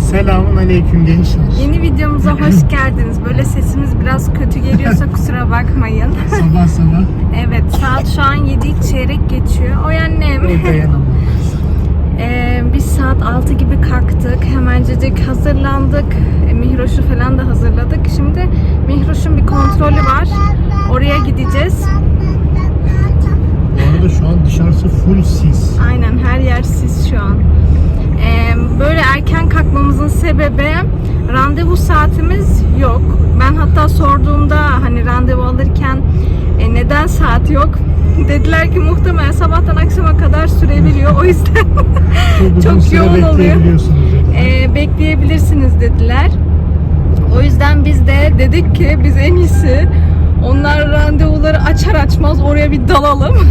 Selamun aleyküm gençler. Yeni videomuza hoş geldiniz. Böyle sesimiz biraz kötü geliyorsa kusura bakmayın. Sabah sabah Evet saat şu an 7 çeyrek geçiyor. Annem. o dayanamam. Ee, biz saat 6 gibi kalktık. Hemencecik hazırlandık. E, Mihroş'u falan da hazırladık. Şimdi Mihroş'un bir kontrolü var. Oraya gideceğiz. Bu arada şu an dışarısı full sis. Aynen her yer sis şu an. Ee, böyle erken kalkmamızın sebebi randevu saatimiz yok. Ben hatta sorduğumda hani randevu alırken "E, neden saat yok? Dediler ki muhtemelen sabahtan akşama kadar sürebiliyor. O yüzden Çok yoğun oluyor. bekleyebiliyorsunuz dediler. e, bekleyebilirsiniz dediler. O yüzden biz de dedik ki biz en iyisi onlar randevuları açar açmaz oraya bir dalalım.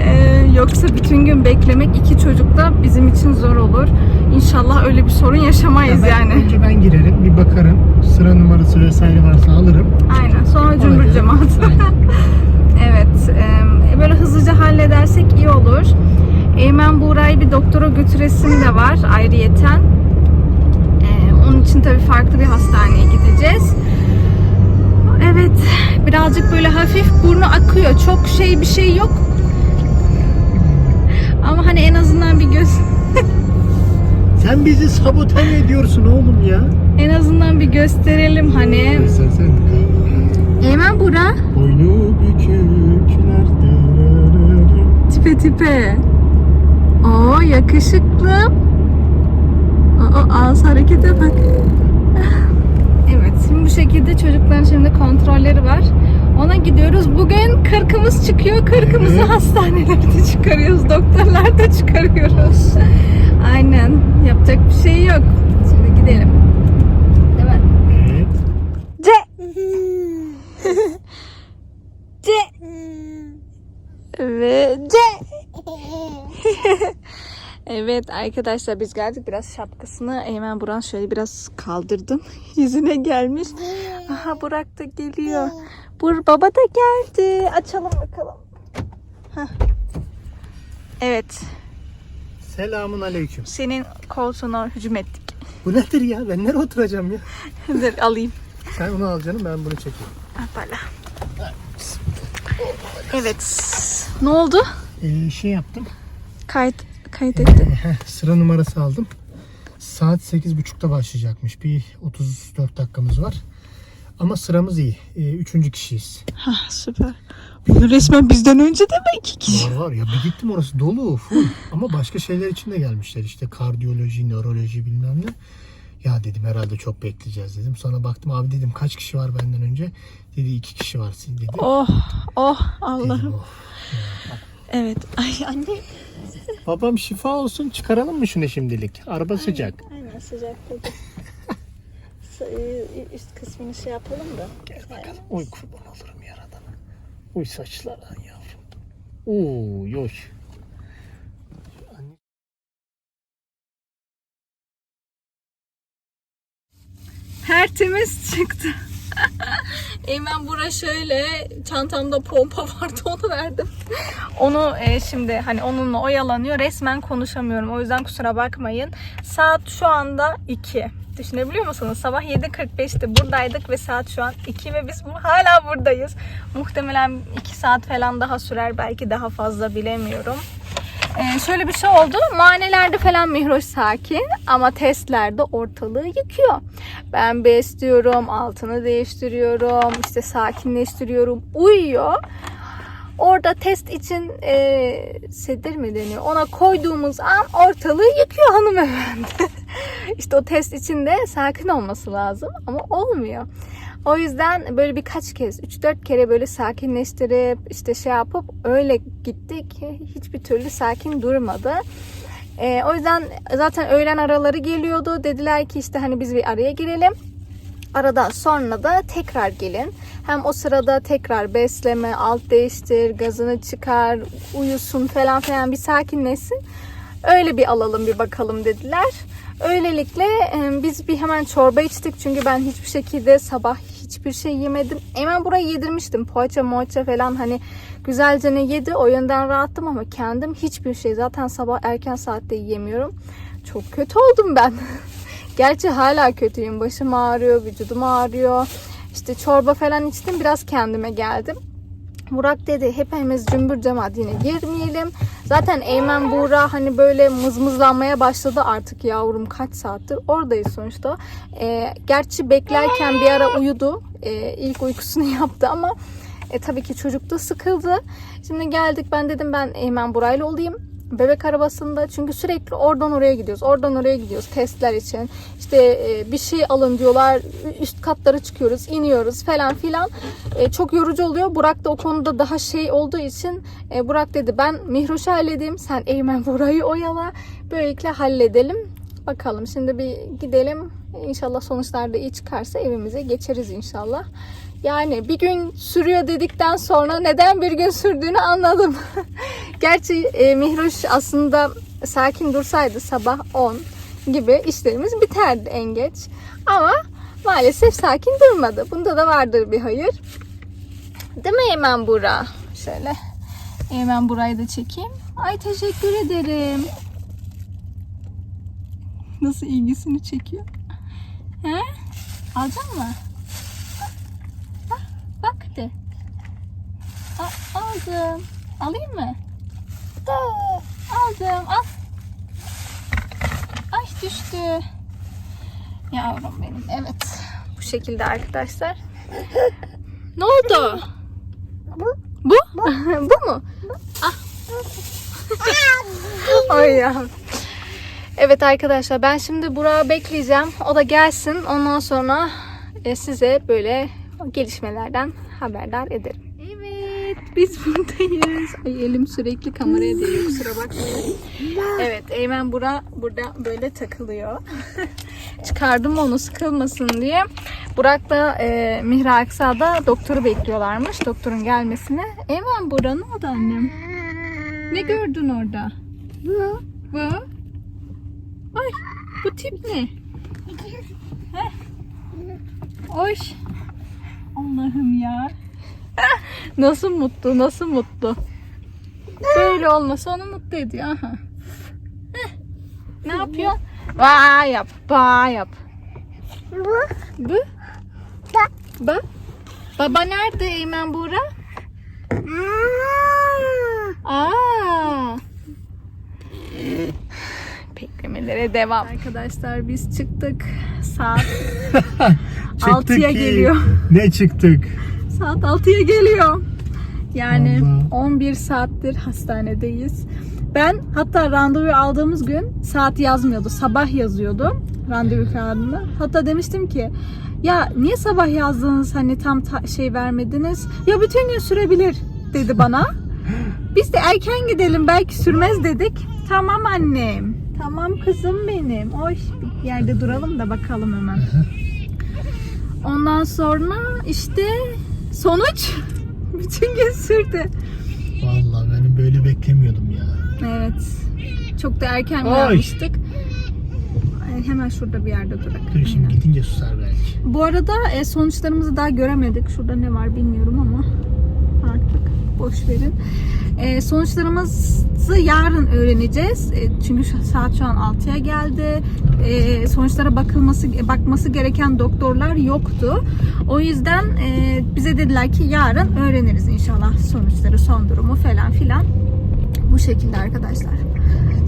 Ee, yoksa bütün gün beklemek iki çocukla bizim için zor olur. İnşallah öyle bir sorun yaşamayız Ya ben- yani. Önce ben girerim bir bakarım. Sıra numarası vesaire varsa alırım. Aynen. Sonra cümbür cemaat. Evet. e, böyle hızlıca halledersek iyi olur. Eymen Buğra'yı bir doktora götüresim de var ayrıyeten. Ee, onun için tabii farklı bir hastaneye gideceğiz. Evet, birazcık böyle hafif burnu akıyor. Çok şey bir şey yok. Ama hani en azından bir göz Sen bizi sabote mi ediyorsun oğlum ya? en azından bir gösterelim hani. Sen sen. Boynu bükükler. tipe tipe. Oo yakışıklı. Aa ağız harekete bak. Şekilde çocukların şimdi kontrolleri var. Ona gidiyoruz. Bugün kırkımız çıkıyor. Kırkımızı Evet. hastanelerde çıkarıyoruz. Doktorlarda çıkarıyoruz. Aynen. Yapacak bir şey yok. Şimdi gidelim. Değil mi? Evet. C. C. Ve C. Evet arkadaşlar biz geldik biraz şapkasını Eymen Buran şöyle biraz kaldırdım. Yüzüne gelmiş. Aha Burak da geliyor. Bur baba da geldi. Açalım bakalım. Hah. Evet. Selamun aleyküm. Senin koltuğuna hücum ettik. Bu nedir ya? Ben nereye oturacağım ya? Dur alayım. Sen onu al canım ben bunu çekeyim. Hoppala. Evet. Ne oldu? Ee, şey yaptım. Kayıt kaydettim. Heh, sıra numarası aldım. Saat 8.30'da başlayacakmış. Bir 34 dakikamız var. Ama sıramız iyi. Ee, üçüncü kişiyiz. Ha süper. Resmen bizden önce de mi iki kişi? Var var ya bir gittim orası dolu full. Ama başka şeyler için de gelmişler işte kardiyoloji, nöroloji bilmem ne. Ya dedim herhalde çok bekleyeceğiz dedim. Sonra baktım abi dedim kaç kişi var benden önce? Dedi iki kişi var siz dedi. Oh oh Dedim, Allah'ım. "Oh." Evet. Ay anne. Babam şifa olsun çıkaralım mı şunu şimdilik? Araba sıcak. Aynen sıcak dedi. Üst kısmını şey yapalım da. Gel bakalım. Oy kurban olurum yaradana. Oy saçlara yavrum. Oo yoş. Tertemiz çıktı. Eymen bura şöyle çantamda pompa vardı onu verdim. Onu e, şimdi hani onunla oyalanıyor. Resmen konuşamıyorum. O yüzden kusura bakmayın. Saat şu anda 2. Düşünebiliyor musunuz? Sabah 7.45'te buradaydık ve saat şu an 2 ve biz hala buradayız. Muhtemelen 2 saat falan daha sürer. Belki daha fazla bilemiyorum. Ee, şöyle bir şey oldu. Muayenelerde falan Mihroş sakin ama testlerde ortalığı yıkıyor. Ben besliyorum, altını değiştiriyorum, işte sakinleştiriyorum, uyuyor. Orada test için e, sedir mi deniyor? Ona koyduğumuz an ortalığı yıkıyor hanımefendi. işte o test için de sakin olması lazım ama olmuyor. O yüzden böyle birkaç kez, 3-4 kere böyle sakinleştirip işte şey yapıp öyle gittik. Hiçbir türlü sakin durmadı. Ee, o yüzden zaten öğlen araları geliyordu. Dediler ki işte hani biz bir araya girelim. Aradan sonra da tekrar gelin. Hem o sırada tekrar besleme, alt değiştir, gazını çıkar, uyusun falan filan bir sakinleşsin. Öyle bir alalım bir bakalım dediler. Öylelikle biz bir hemen çorba içtik çünkü ben hiçbir şekilde sabah hiçbir şey yemedim. Hemen burayı yedirmiştim. Poğaça moğaça falan hani güzelce ne yedi. O yönden rahattım ama kendim hiçbir şey zaten sabah erken saatte yiyemiyorum. çok kötü oldum ben. Gerçi hala kötüyüm. Başım ağrıyor, vücudum ağrıyor. İşte çorba falan içtim. Biraz kendime geldim. Burak dedi hepimiz cümbür cemaat yine girmeyelim. Zaten Eymen Buğra hani böyle mızmızlanmaya başladı artık yavrum kaç saattir oradayız sonuçta. Ee, gerçi beklerken bir ara uyudu. Ee, ilk uykusunu yaptı ama e, tabii ki çocuk da sıkıldı. Şimdi geldik ben dedim ben Eymen Buray'la olayım. Bebek arabasında çünkü sürekli oradan oraya gidiyoruz. Oradan oraya gidiyoruz testler için. İşte e, bir şey alın diyorlar. Üst katlara çıkıyoruz, iniyoruz falan filan. E, çok yorucu oluyor. Burak da o konuda daha şey olduğu için e, Burak dedi ben Mihroş'u halledeyim. Sen Eymen Buray'ı oyala. Böylelikle halledelim. Bakalım şimdi bir gidelim. İnşallah sonuçlar da iyi çıkarsa evimize geçeriz inşallah. Yani bir gün sürüyor dedikten sonra neden bir gün sürdüğünü anladım. Gerçi e, Mihroş aslında sakin dursaydı sabah 10 gibi işlerimiz biterdi en geç. Ama maalesef sakin durmadı. Bunda da vardır bir hayır. Değil mi Eymen Bura? Şöyle Eymen Burayı da çekeyim. Ay teşekkür ederim. Nasıl ilgisini çekiyor? He? Alacak mı? Bak, bak de. A- aldım. Alayım mı? Aldım. Al. Ay düştü. Yavrum benim. Evet. Bu şekilde arkadaşlar. Ne oldu? Bu. Bu? Bu mu? Ah. Ay ya. Evet arkadaşlar ben şimdi Burak'ı bekleyeceğim. O da gelsin. Ondan sonra e, size böyle gelişmelerden haberdar ederim. Biz buradayız. Ay elim sürekli kameraya değiyor kusura bakmayın. Evet Eymen Burak burada böyle takılıyor. Çıkardım onu sıkılmasın diye. Burak da e, Mihra Aksa'da doktoru bekliyorlarmış. Doktorun gelmesine. Eymen Burak ne oldu annem? Ne gördün orada? Bu. Bu. Ay bu tip ne? Heh. Oy. Allah'ım ya. nasıl mutlu, nasıl mutlu. Böyle olması onu mutlu ediyor. Aha. Ne yapıyor? Ba yap, ba yap. Bu. Bu. Ba. Baba nerede Eymen Buğra? Aa. Beklemelere devam. Arkadaşlar biz çıktık. Saat 6'ya ki. geliyor. Ne çıktık? Saat 6'ya geliyor. Yani Vallahi. 11 saattir hastanedeyiz. Ben hatta randevu aldığımız gün saat yazmıyordu. Sabah yazıyordu randevu kağıdında. Hatta demiştim ki ya niye sabah yazdınız hani tam ta- şey vermediniz? Ya bütün gün sürebilir dedi bana. Biz de erken gidelim belki sürmez dedik. Tamam annem. Tamam kızım benim. Oy bir yerde duralım da bakalım hemen. Ondan sonra işte sonuç bütün gün sürdü. Vallahi ben böyle beklemiyordum ya. Evet. Çok da erken Oy. uyanmıştık. Ay, Hemen şurada bir yerde durak. Dur şimdi Aynen. gidince susar belki. Bu arada e, sonuçlarımızı daha göremedik. Şurada ne var bilmiyorum ama artık boş verin. E, sonuçlarımızı yarın öğreneceğiz. E, çünkü saat şu an 6'ya geldi. E, sonuçlara bakılması bakması gereken doktorlar yoktu. O yüzden e, bize dediler ki yarın öğreniriz inşallah sonuçları, son durumu falan filan. Bu şekilde arkadaşlar.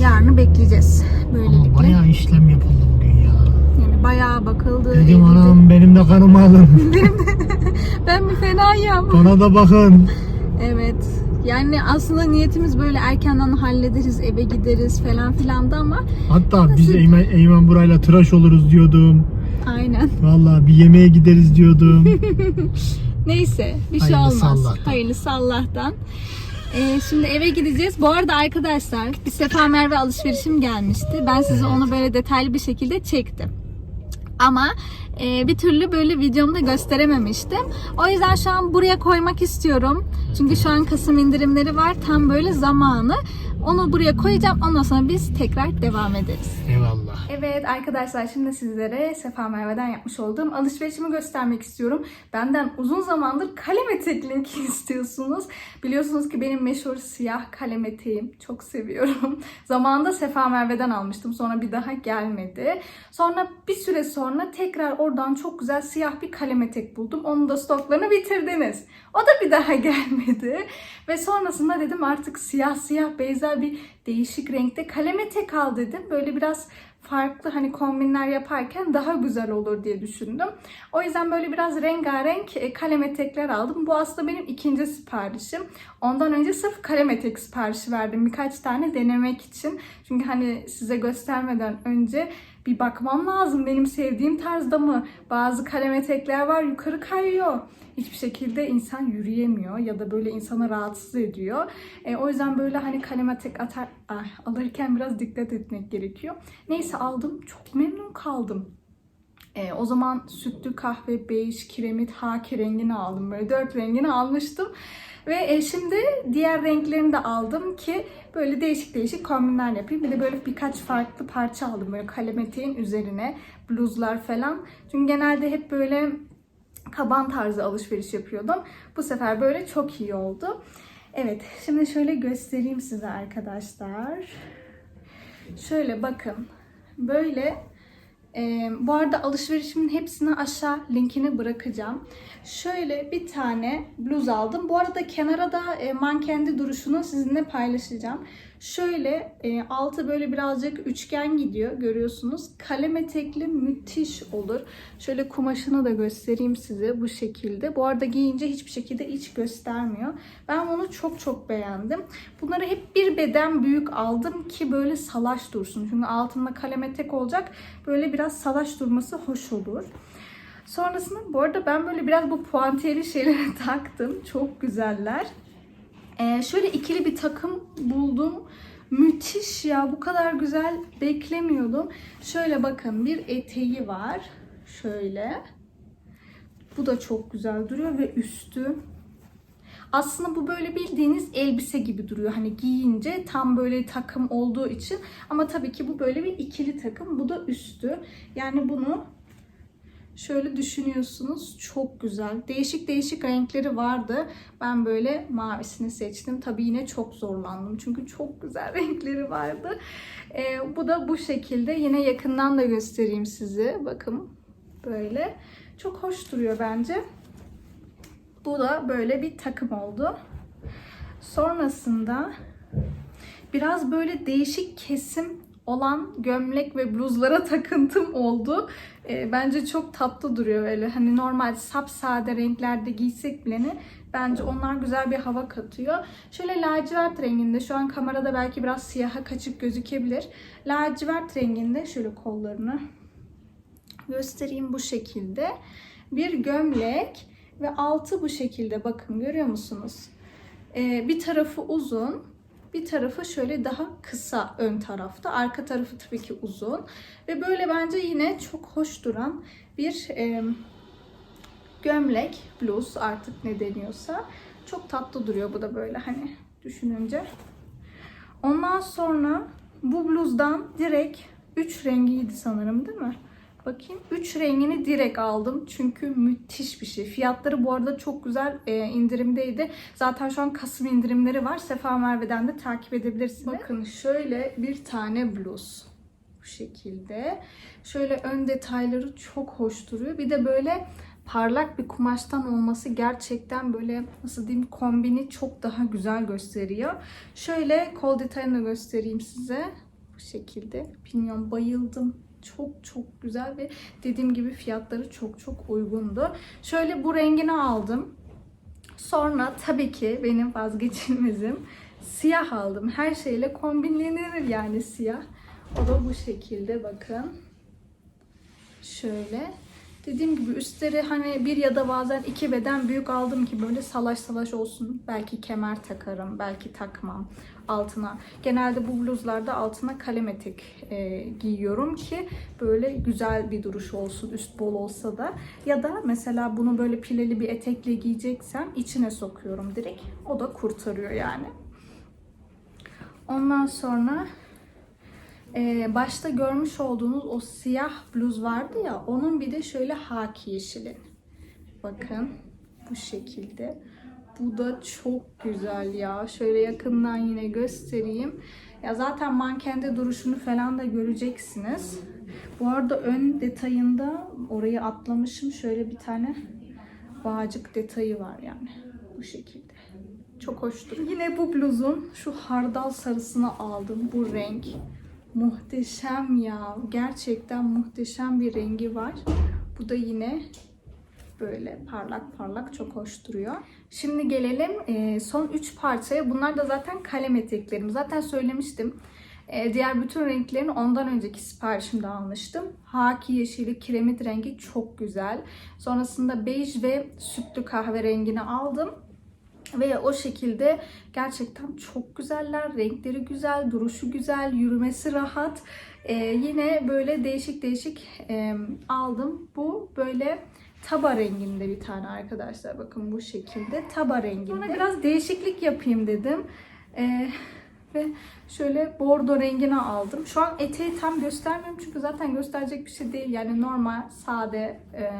Yarını bekleyeceğiz. Böylelikle. Ama bayağı işlem yapıldı bugün ya. Yani bayağı bakıldı. Dedim edildi. anam benim de kanımı alın. Ben bir fenayım. Bana da bakın. Evet. Yani aslında niyetimiz böyle erkenden hallederiz, eve gideriz falan filan da ama Hatta biz Eymen, Eymen Buray'la tıraş oluruz diyordum. aynen. Vallahi bir yemeğe gideriz diyordum. Neyse bir şey Hayırlısı olmaz. Allah'tan. Hayırlısı Allah'tan. Ee, şimdi eve gideceğiz. Bu arada arkadaşlar bir Sefa Merve alışverişim gelmişti. Ben size onu böyle detaylı bir şekilde çektim. Ama e, bir türlü böyle videomda gösterememiştim. O yüzden şu an buraya koymak istiyorum. Çünkü şu an Kasım indirimleri var. Tam böyle zamanı. Onu buraya koyacağım. Ondan sonra biz tekrar devam ederiz. Eyvallah. Evet arkadaşlar şimdi sizlere Sefa Merve'den yapmış olduğum alışverişimi göstermek istiyorum. Benden uzun zamandır kalem etek linki istiyorsunuz. Biliyorsunuz ki benim meşhur siyah kalem eteğim. Çok seviyorum. Zamanında Sefa Merve'den almıştım. Sonra bir daha gelmedi. Sonra bir süre sonra tekrar oradan çok güzel siyah bir kalem etek buldum. Onun da stoklarını bitirdiniz. O da bir daha gelmedi. Ve sonrasında dedim artık siyah siyah bir değişik renkte kalem etek al dedim. Böyle biraz farklı hani kombinler yaparken daha güzel olur diye düşündüm. O yüzden böyle biraz rengarenk e, kalem etekler aldım. Bu aslında benim ikinci siparişim. Ondan önce sırf kalem etek siparişi verdim birkaç tane denemek için. Çünkü hani size göstermeden önce bir bakmam lazım. Benim sevdiğim tarzda mı? Bazı kalem etekler var yukarı kayıyor. Hiçbir şekilde insan yürüyemiyor ya da böyle insanı rahatsız ediyor. E, o yüzden böyle hani kalem etek atar, ay, alırken biraz dikkat etmek gerekiyor. Neyse aldım. Çok memnun kaldım. E, o zaman sütlü kahve, bej, kiremit, haki rengini aldım. Böyle dört rengini almıştım. Ve e, şimdi diğer renklerini de aldım ki böyle değişik değişik kombinler yapayım. Bir de böyle birkaç farklı parça aldım böyle kalem eteğin üzerine. Bluzlar falan. Çünkü genelde hep böyle kaban tarzı alışveriş yapıyordum. Bu sefer böyle çok iyi oldu. Evet, şimdi şöyle göstereyim size arkadaşlar. Şöyle bakın. Böyle e, bu arada alışverişimin hepsini aşağı linkini bırakacağım. Şöyle bir tane bluz aldım. Bu arada kenara da e, mankendi duruşunu sizinle paylaşacağım. Şöyle e, altı böyle birazcık üçgen gidiyor görüyorsunuz. Kalem etekli müthiş olur. Şöyle kumaşını da göstereyim size bu şekilde. Bu arada giyince hiçbir şekilde iç göstermiyor. Ben bunu çok çok beğendim. Bunları hep bir beden büyük aldım ki böyle salaş dursun. Çünkü altında kalem etek olacak. Böyle biraz salaş durması hoş olur. Sonrasında bu arada ben böyle biraz bu puantiyeli şeyleri taktım. Çok güzeller. Ee, şöyle ikili bir takım buldum. Müthiş ya. Bu kadar güzel beklemiyordum. Şöyle bakın bir eteği var. Şöyle. Bu da çok güzel duruyor ve üstü aslında bu böyle bildiğiniz elbise gibi duruyor. Hani giyince tam böyle takım olduğu için. Ama tabii ki bu böyle bir ikili takım. Bu da üstü. Yani bunu şöyle düşünüyorsunuz. Çok güzel. Değişik değişik renkleri vardı. Ben böyle mavisini seçtim. Tabii yine çok zorlandım. Çünkü çok güzel renkleri vardı. Ee, bu da bu şekilde. Yine yakından da göstereyim size. Bakın böyle. Çok hoş duruyor bence. Bu da böyle bir takım oldu. Sonrasında biraz böyle değişik kesim olan gömlek ve bluzlara takıntım oldu. Ee, bence çok tatlı duruyor öyle. Hani normal sapsade renklerde giysek bile ne bence onlar güzel bir hava katıyor. Şöyle lacivert renginde şu an kamerada belki biraz siyaha kaçık gözükebilir. Lacivert renginde şöyle kollarını göstereyim bu şekilde. Bir gömlek ve altı bu şekilde bakın görüyor musunuz? Ee, bir tarafı uzun, bir tarafı şöyle daha kısa ön tarafta. Arka tarafı tabii ki uzun. Ve böyle bence yine çok hoş duran bir e, gömlek, bluz artık ne deniyorsa. Çok tatlı duruyor bu da böyle hani düşününce. Ondan sonra bu bluzdan direkt 3 rengiydi sanırım değil mi? Bakayım. 3 rengini direkt aldım. Çünkü müthiş bir şey. Fiyatları bu arada çok güzel e, indirimdeydi. Zaten şu an Kasım indirimleri var. Sefa Merve'den de takip edebilirsiniz. Bakın şöyle bir tane bluz. Bu şekilde. Şöyle ön detayları çok hoş duruyor. Bir de böyle parlak bir kumaştan olması gerçekten böyle nasıl diyeyim kombini çok daha güzel gösteriyor. Şöyle kol detayını göstereyim size. Bu şekilde. Bilmiyorum bayıldım çok çok güzel ve dediğim gibi fiyatları çok çok uygundu. Şöyle bu rengini aldım. Sonra tabii ki benim vazgeçilmezim siyah aldım. Her şeyle kombinlenir yani siyah. O da bu şekilde bakın. Şöyle. Dediğim gibi üstleri hani bir ya da bazen iki beden büyük aldım ki böyle salaş salaş olsun. Belki kemer takarım, belki takmam altına. Genelde bu bluzlarda altına kalem etek e, giyiyorum ki böyle güzel bir duruş olsun üst bol olsa da. Ya da mesela bunu böyle pileli bir etekle giyeceksem içine sokuyorum direkt. O da kurtarıyor yani. Ondan sonra e, başta görmüş olduğunuz o siyah bluz vardı ya onun bir de şöyle haki yeşili. Bakın bu şekilde. Bu da çok güzel ya. Şöyle yakından yine göstereyim. Ya zaten mankende duruşunu falan da göreceksiniz. Bu arada ön detayında orayı atlamışım. Şöyle bir tane bağcık detayı var yani. Bu şekilde. Çok hoştur. Yine bu bluzun şu hardal sarısını aldım. Bu renk. Muhteşem ya. Gerçekten muhteşem bir rengi var. Bu da yine böyle parlak parlak çok hoş duruyor. Şimdi gelelim e, son 3 parçaya. Bunlar da zaten kalem eteklerim. Zaten söylemiştim. E, diğer bütün renklerini ondan önceki siparişimde almıştım. Haki yeşili, kiremit rengi çok güzel. Sonrasında bej ve sütlü kahve rengini aldım. Ve o şekilde gerçekten çok güzeller. Renkleri güzel, duruşu güzel, yürümesi rahat. Ee, yine böyle değişik değişik e, aldım. Bu böyle taba renginde bir tane arkadaşlar. Bakın bu şekilde taba renginde. Sonra biraz değişiklik yapayım dedim. Ee, ve şöyle bordo rengini aldım. Şu an eteği tam göstermiyorum çünkü zaten gösterecek bir şey değil. Yani normal, sade, e,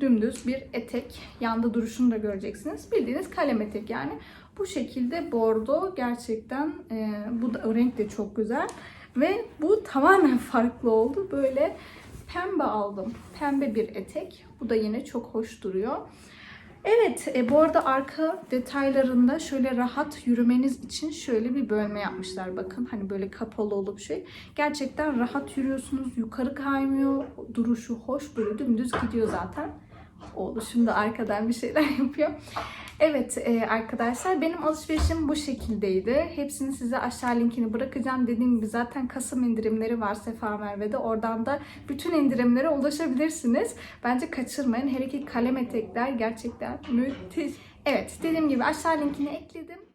dümdüz bir etek. Yanda duruşunu da göreceksiniz. Bildiğiniz kalem etek yani. Bu şekilde bordo gerçekten e, bu da, renk de çok güzel. Ve bu tamamen farklı oldu. Böyle pembe aldım. Pembe bir etek. Bu da yine çok hoş duruyor. Evet, e, bu arada arka detaylarında şöyle rahat yürümeniz için şöyle bir bölme yapmışlar. Bakın hani böyle kapalı olup şey. Gerçekten rahat yürüyorsunuz. Yukarı kaymıyor. Duruşu hoş böyle dümdüz gidiyor zaten. Oğluşum da arkadan bir şeyler yapıyor. Evet e, arkadaşlar benim alışverişim bu şekildeydi. Hepsini size aşağı linkini bırakacağım. Dediğim gibi zaten Kasım indirimleri var Sefa Merve'de. Oradan da bütün indirimlere ulaşabilirsiniz. Bence kaçırmayın. Hele ki kalem etekler gerçekten müthiş. Evet dediğim gibi aşağı linkini ekledim.